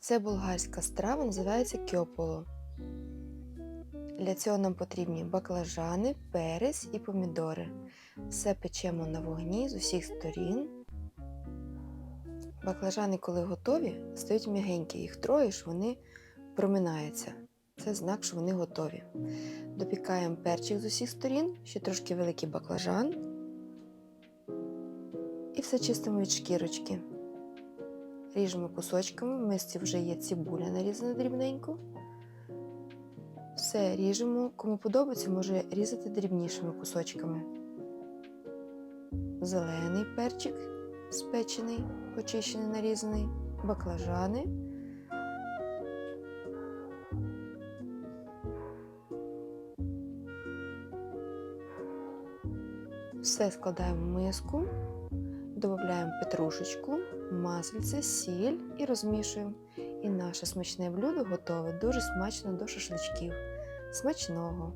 Це болгарська страва, називається кьополо. Для цього нам потрібні баклажани, перець і помідори. Все печемо на вогні з усіх сторін. Баклажани, коли готові, стають м'ягенькі. Їх троїш, вони проминаються. Це знак, що вони готові. Допікаємо перчик з усіх сторін, ще трошки великий баклажан. І все чистимо від шкірочки. Ріжемо кусочками. В мисці вже є цибуля нарізана дрібненько. Все ріжемо. Кому подобається, може різати дрібнішими кусочками. Зелений перчик спечений, почищений, нарізаний, баклажани. Все складаємо в миску, додаємо петрушечку, масельце, сіль і розмішуємо. І наше смачне блюдо готове, дуже смачно до шашличків. Смачного!